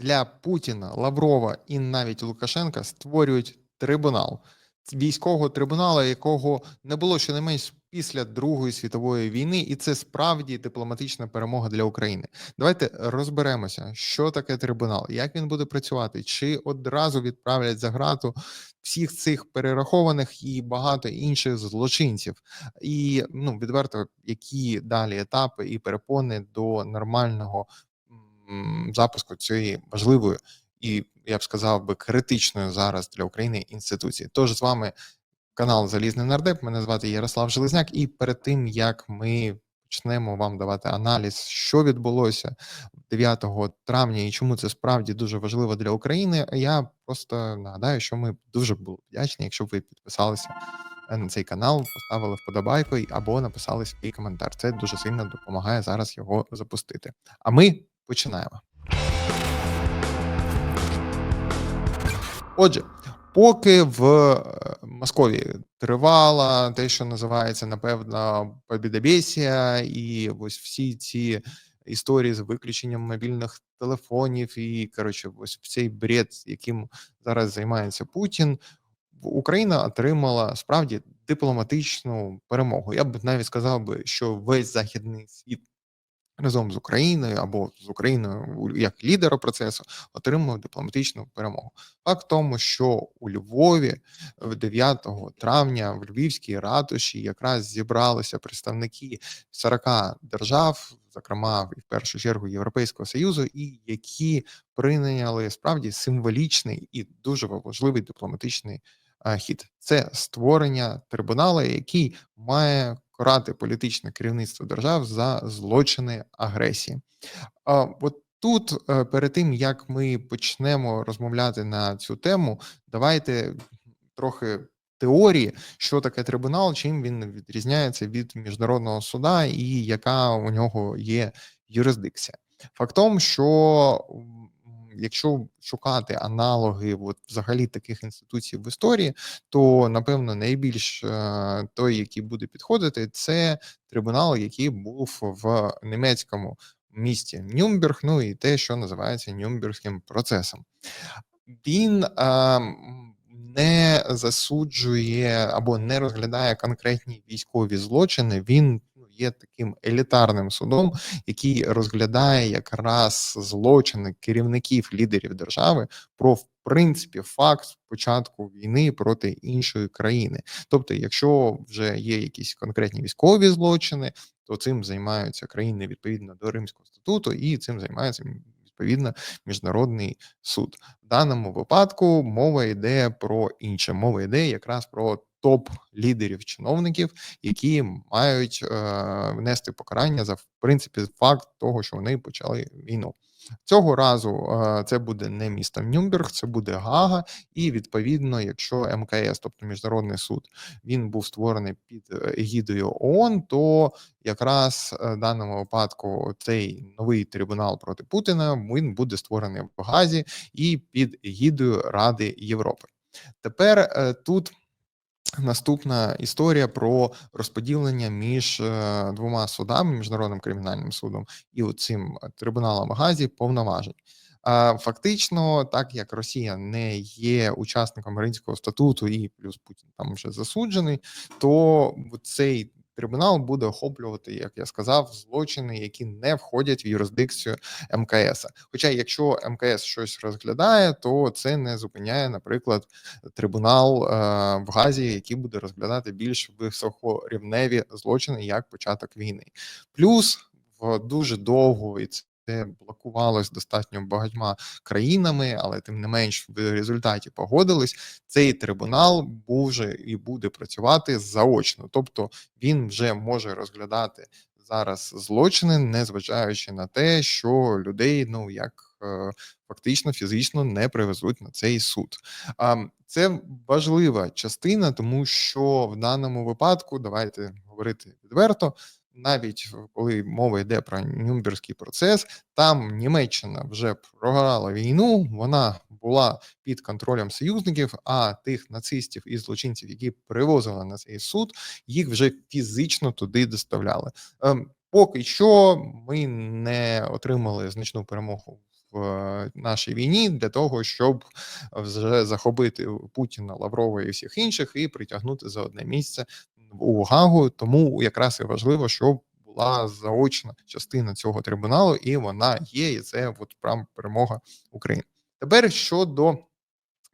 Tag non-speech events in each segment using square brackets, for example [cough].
для Путіна, Лаврова і навіть Лукашенка створюють трибунал військового трибуналу, якого не було щонайменш після Другої світової війни, і це справді дипломатична перемога для України. Давайте розберемося, що таке трибунал, як він буде працювати, чи одразу відправлять за грату всіх цих перерахованих і багато інших злочинців, і ну відверто, які далі етапи і перепони до нормального запуску цієї важливої і я б сказав би критичною зараз для України інституції. Тож з вами канал Залізний Нардеп. Мене звати Ярослав Железняк, і перед тим як ми почнемо вам давати аналіз, що відбулося 9 травня і чому це справді дуже важливо для України. Я просто нагадаю, що ми дуже були вдячні, якщо ви підписалися. На цей канал поставили вподобайку або написали свій коментар. Це дуже сильно допомагає зараз його запустити. А ми починаємо. Отже, поки в е, Московії тривала те, що називається напевно побідобєсія, і ось всі ці історії з виключенням мобільних телефонів, і коротше, ось цей бред, яким зараз займається Путін. Україна отримала справді дипломатичну перемогу. Я б навіть сказав би, що весь західний світ разом з Україною або з Україною як лідера процесу отримав дипломатичну перемогу. Факт тому, що у Львові 9 травня в Львівській ратуші якраз зібралися представники 40 держав, зокрема в першу чергу Європейського союзу, і які прийняли справді символічний і дуже важливий дипломатичний хід. Це створення трибуналу, який має карати політичне керівництво держав за злочини агресії. От тут е, перед тим як ми почнемо розмовляти на цю тему, давайте трохи. Теорії, що таке трибунал, чим він відрізняється від міжнародного суда, і яка у нього є юрисдикція. Фактом, що якщо шукати аналоги от, взагалі таких інституцій в історії, то напевно найбільш е, той, який буде підходити, це трибунал, який був в німецькому місті Нюмберг, ну і те, що називається Нюмбергським процесом. Він е, не засуджує або не розглядає конкретні військові злочини. Він є таким елітарним судом, який розглядає якраз злочини керівників лідерів держави про в принципі факт початку війни проти іншої країни. Тобто, якщо вже є якісь конкретні військові злочини, то цим займаються країни відповідно до Римського статуту, і цим займається відповідно міжнародний суд. В даному випадку мова йде про інше. Мова йде якраз про топ лідерів чиновників, які мають е, внести покарання за в принципі факт того, що вони почали війну. Цього разу е, це буде не місто Нюмберг, це буде Гага, і відповідно, якщо МКС, тобто міжнародний суд, він був створений під егідою ООН, то якраз е, в даному випадку цей новий трибунал проти Путіна він буде створений в Газі і під егідою Ради Європи. Тепер е, тут. Наступна історія про розподілення між е, двома судами, міжнародним кримінальним судом і цим трибуналом Газі повноважень. Фактично, так як Росія не є учасником Римського статуту, і плюс Путін там вже засуджений, то цей трибунал буде охоплювати, як я сказав, злочини, які не входять в юрисдикцію МКС. Хоча, якщо МКС щось розглядає, то це не зупиняє, наприклад, трибунал е, в Газі, який буде розглядати більш високорівневі злочини як початок війни, плюс в дуже довго і це це блокувалось достатньо багатьма країнами, але тим не менш в результаті погодились. Цей трибунал може і буде працювати заочно, тобто він вже може розглядати зараз злочини, незважаючи на те, що людей ну як. Е, фактично фізично не привезуть на цей суд. Це важлива частина, тому що в даному випадку давайте говорити відверто навіть коли мова йде про Нюрнберзький процес, там Німеччина вже програла війну, вона була під контролем союзників, а тих нацистів і злочинців, які привозили на цей суд, їх вже фізично туди доставляли. Ем, поки що ми не отримали значну перемогу в е, нашій війні для того, щоб вже захопити Путіна, Лаврова і всіх інших, і притягнути за одне місце у Гагу. Тому якраз і важливо, щоб була заочна частина цього трибуналу, і вона є. І це от прям перемога України. Тепер щодо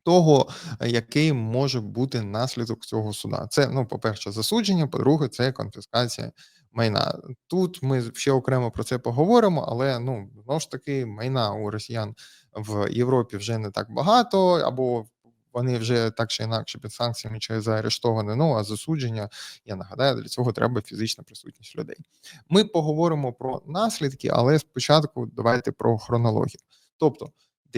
того, який може бути наслідок цього суда, це ну, по перше, засудження. По-друге, це конфіскація майна. Тут ми ще окремо про це поговоримо, але ну знову ж таки майна у росіян в Європі вже не так багато, або вони вже так чи інакше під санкціями чи заарештовані. Ну а засудження, я нагадаю, для цього треба фізична присутність людей. Ми поговоримо про наслідки, але спочатку давайте про хронологію. Тобто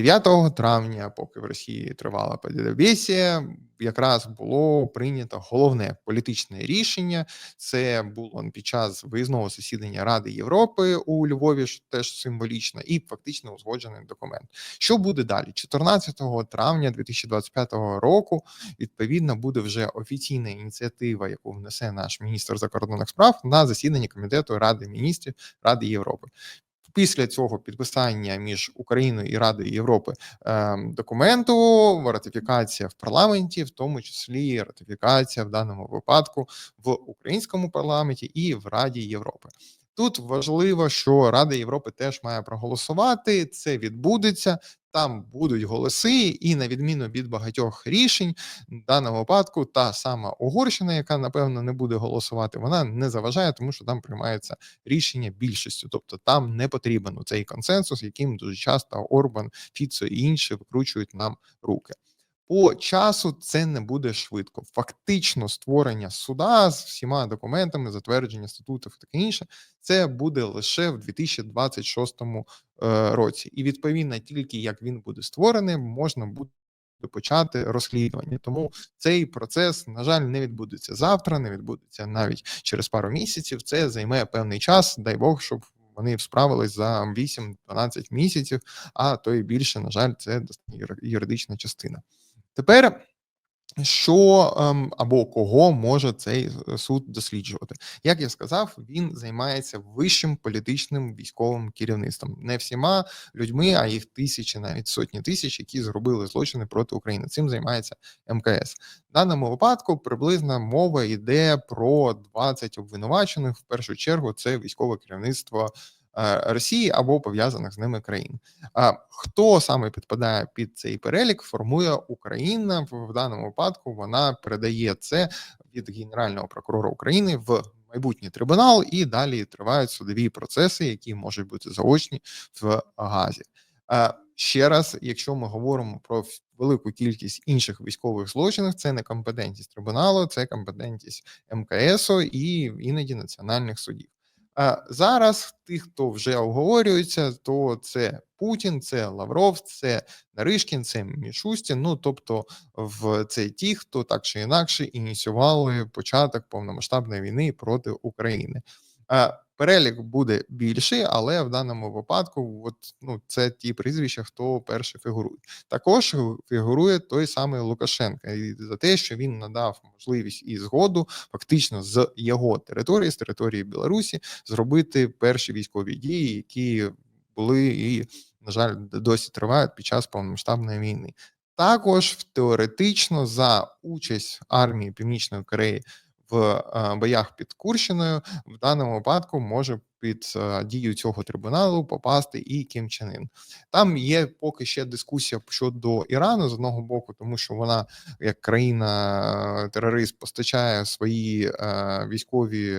9 травня, поки в Росії тривала Поділебєсія, якраз було прийнято головне політичне рішення. Це було під час виїзного засідання Ради Європи у Львові, що теж символічно, і фактично узгоджений документ. Що буде далі? 14 травня 2025 року. Відповідно, буде вже офіційна ініціатива, яку внесе наш міністр закордонних справ на засіданні комітету Ради міністрів Ради Європи. Після цього підписання між Україною і Радою Європи е, документу, ратифікація в парламенті, в тому числі ратифікація в даному випадку в українському парламенті і в Раді Європи. Тут важливо, що Рада Європи теж має проголосувати. Це відбудеться. Там будуть голоси, і на відміну від багатьох рішень, в даному випадку та сама Угорщина, яка напевно не буде голосувати, вона не заважає, тому що там приймається рішення більшістю. Тобто там не потрібен цей консенсус, яким дуже часто Орбан, Фіцо і інші викручують нам руки. По часу це не буде швидко. Фактично, створення суда з всіма документами, затвердження статутів і таке інше, це буде лише в 2026 е, році, і відповідно тільки як він буде створений, можна буде почати розслідування. Тому цей процес, на жаль, не відбудеться завтра, не відбудеться навіть через пару місяців. Це займе певний час. Дай Бог, щоб вони справились за 8-12 місяців, а то і більше, на жаль, це юридична частина. Тепер що ем, або кого може цей е, суд досліджувати? Як я сказав, він займається вищим політичним військовим керівництвом, не всіма людьми, а їх тисячі, навіть сотні тисяч, які зробили злочини проти України. Цим займається МКС. В даному випадку приблизна мова йде про 20 обвинувачених. В першу чергу це військове керівництво Росії або пов'язаних з ними країн. А хто саме підпадає під цей перелік? Формує Україна в даному випадку. Вона передає це від Генерального прокурора України в майбутній трибунал, і далі тривають судові процеси, які можуть бути заочні в Газі. Ще раз, якщо ми говоримо про велику кількість інших військових злочинів, це не компетентність трибуналу, це компетентність МКСу і іноді національних судів. А зараз тих, хто вже обговорюється, то це Путін, це Лавров, це Наришкін, це Мішустін. Ну тобто, в це ті, хто так чи інакше ініціювали початок повномасштабної війни проти України. Перелік буде більший, але в даному випадку, от ну це ті прізвища, хто перше фігурує. Також фігурує той самий Лукашенко і за те, що він надав можливість і згоду, фактично з його території, з території Білорусі, зробити перші військові дії, які були і, на жаль, досі тривають під час повномасштабної війни. Також теоретично за участь армії Північної Кореї в боях під Курщиною в даному випадку може під дію цього трибуналу попасти і Кім Чен Ін. Там є поки ще дискусія щодо Ірану з одного боку, тому що вона як країна-терорист е, постачає свої військові.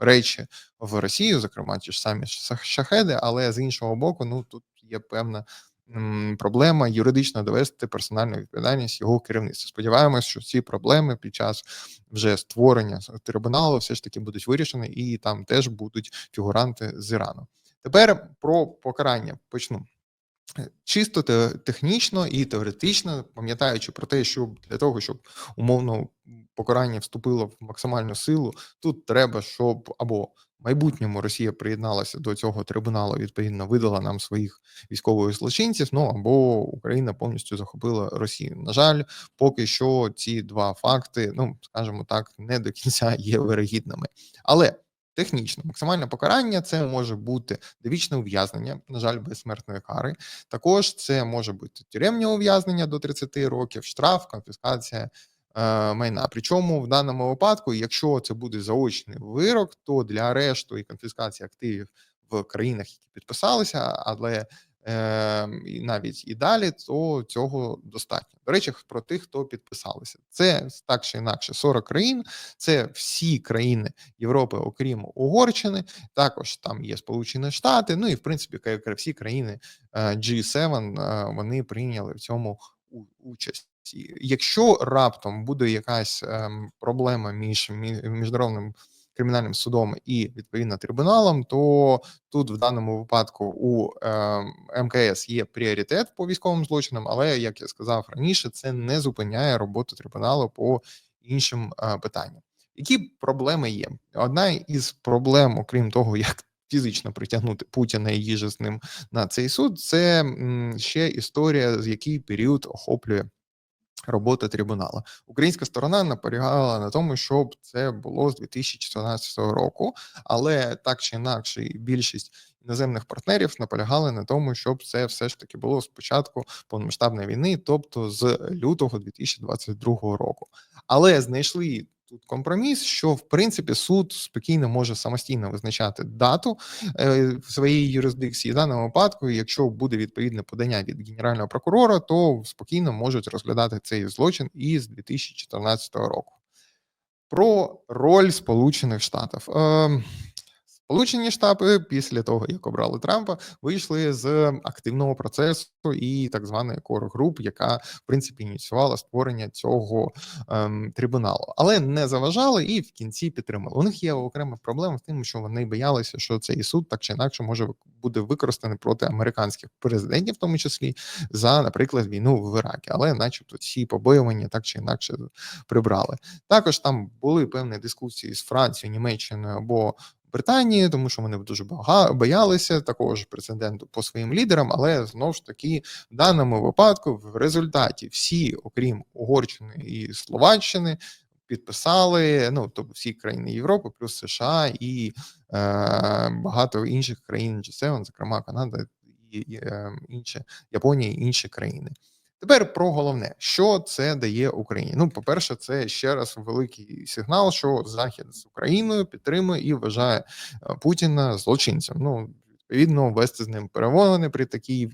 Речі в Росію, зокрема ті ж самі шахеди, але з іншого боку, ну тут є певна проблема юридично довести персональну відповідальність його керівництва. Сподіваємось, що ці проблеми під час вже створення трибуналу все ж таки будуть вирішені, і там теж будуть фігуранти з Ірану. Тепер про покарання почну. Чисто технічно і теоретично, пам'ятаючи про те, що для того, щоб умовно покарання вступило в максимальну силу, тут треба, щоб або майбутньому Росія приєдналася до цього трибуналу, відповідно видала нам своїх військових злочинців. Ну або Україна повністю захопила Росію. На жаль, поки що ці два факти, ну скажімо так, не до кінця [laughs] є вирогідними. Але Технічно максимальне покарання це може бути довічне ув'язнення, на жаль, без смертної кари. Також це може бути тюремне ув'язнення до 30 років, штраф, конфіскація майна. Причому в даному випадку, якщо це буде заочний вирок, то для арешту і конфіскації активів в країнах, які підписалися, але е, і навіть і далі, то цього достатньо. До речі, про тих, хто підписалися, це так чи інакше 40 країн. Це всі країни Європи, окрім Угорщини. Також там є Сполучені Штати. Ну і в принципі, всі країни е, G7 е, вони прийняли в цьому участь. Якщо раптом буде якась ем, проблема між міжнародним кримінальним судом і відповідно трибуналом, то тут в даному випадку у е, МКС є пріоритет по військовим злочинам, але як я сказав раніше, це не зупиняє роботу трибуналу по іншим е, питанням. Які проблеми є? Одна із проблем, окрім того, [laughs] як Фізично притягнути Путіна і їжа з ним на цей суд, це ще історія, з який період охоплює робота трибунала. Українська сторона наполягала на тому, щоб це було з 2014 року, але так чи інакше, більшість іноземних партнерів наполягали на тому, щоб це все ж таки було спочатку повномасштабної війни, тобто з лютого 2022 року. Але знайшли тут компроміс, що в принципі суд спокійно може самостійно визначати дату е, в своїй юрисдикції. В даному випадку, якщо буде відповідне подання від генерального прокурора, то спокійно можуть розглядати цей злочин із 2014 року. Про роль Сполучених Штатів. Сполучені Штати після того, як обрали Трампа, вийшли з активного процесу і так званої кор груп, яка в принципі ініціювала створення цього ем, трибуналу, але не заважали і в кінці підтримали. У них є окрема проблема з тим, що вони боялися, що цей суд так чи інакше може буде використаний проти американських президентів, в тому числі за, наприклад, війну в Іракі, але, начебто, ці побоювання так чи інакше прибрали. Також там були певні дискусії з Францією, Німеччиною або Британії, тому що вони дуже боялися такого ж прецеденту по своїм лідерам, але знову ж таки в даному випадку в результаті всі, окрім Угорщини і Словаччини, підписали ну тобто всі країни Європи, плюс США і е, багато інших країн G7, зокрема Канада і, і е, інші Японія і інші країни. Тепер про головне, що це дає Україні. Ну, по-перше, це ще раз великий сигнал, що Захід з Україною підтримує і вважає е, Путіна злочинцем. Ну відповідно вести з ним перемовини при такій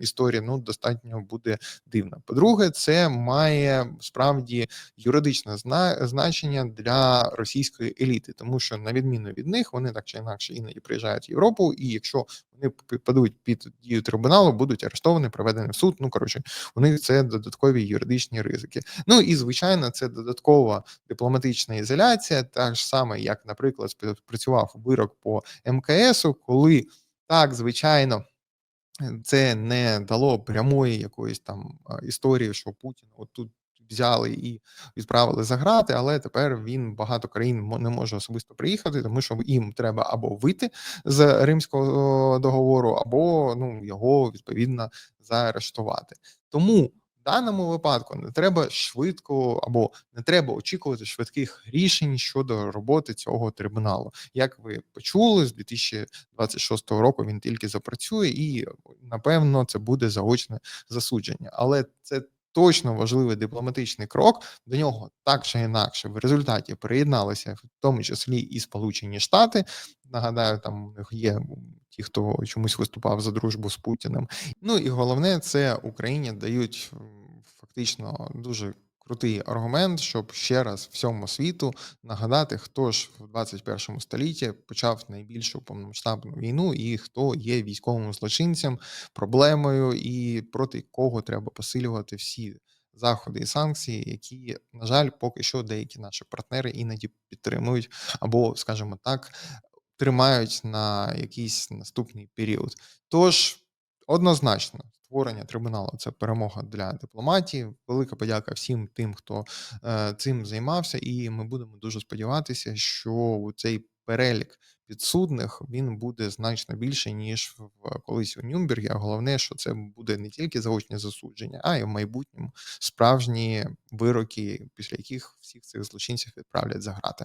історії ну достатньо буде дивно. По-друге, це має справді юридичне значення для російської еліти, тому що на відміну від них вони так чи інакше іноді приїжджають в Європу, і якщо вони підпадуть під дію трибуналу, будуть арештовані, проведені в суд. Ну коротше, у них це додаткові юридичні ризики. Ну і звичайно, це додаткова дипломатична ізоляція, так ж саме, як, наприклад, спрацював вирок по МКСу, коли так звичайно. Це не дало прямої якоїсь там історії, що Путін отут взяли і відправили за грати, але тепер він багато країн не може особисто приїхати, тому що їм треба або вийти з Римського договору, або ну його відповідно заарештувати. Тому даному випадку не треба швидко або не треба очікувати швидких рішень щодо роботи цього трибуналу. Як ви почули, з 2026 року він тільки запрацює, і напевно це буде заочне засудження, але це. Точно важливий дипломатичний крок до нього так чи інакше в результаті приєдналися, в тому числі і Сполучені Штати. Нагадаю, там є ті, хто чомусь виступав за дружбу з Путіним. Ну і головне, це Україні дають фактично дуже крутий аргумент, щоб ще раз всьому світу нагадати, хто ж в 21 столітті почав найбільшу повномасштабну війну, і хто є військовим злочинцем, проблемою, і проти кого треба посилювати всі. Заходи і санкції, які, на жаль, поки що деякі наші партнери іноді підтримують, або, скажімо так, тримають на якийсь наступний період. Тож однозначно створення трибуналу це перемога для дипломатії. Велика подяка всім тим, хто е, цим займався, і ми будемо дуже сподіватися, що цей перелік підсудних він буде значно більше ніж в колись у Нюрнбергі. А головне, що це буде не тільки заочне засудження, а й в майбутньому справжні вироки, після яких всіх цих злочинців відправлять за грати.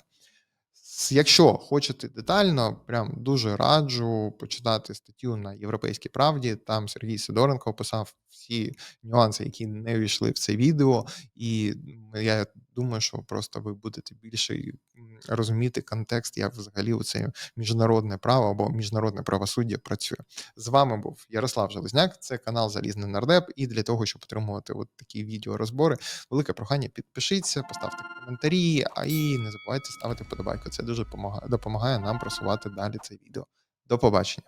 Якщо хочете детально, прям дуже раджу почитати статтю на "Європейській правді". Там Сергій Сидоренко описав всі нюанси, які не увійшли в це відео, і, я думаю, що просто ви будете більше, розуміти контекст, як взагалі оце міжнародне право або міжнародне правосуддя працює. З вами був Ярослав Железняк, це канал "Залізний нардеп", і для того, щоб отримувати от такі відеорозбори, велике прохання підпишіться, поставте коментарі, а і не забувайте ставити вподобайку. Це дуже помага допомагає нам просувати далі це відео. До побачення.